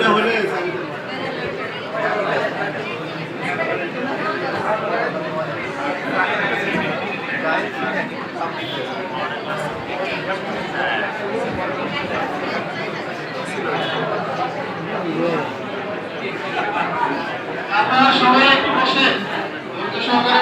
No, আপনারা সবাই একটু বসেন সহকারে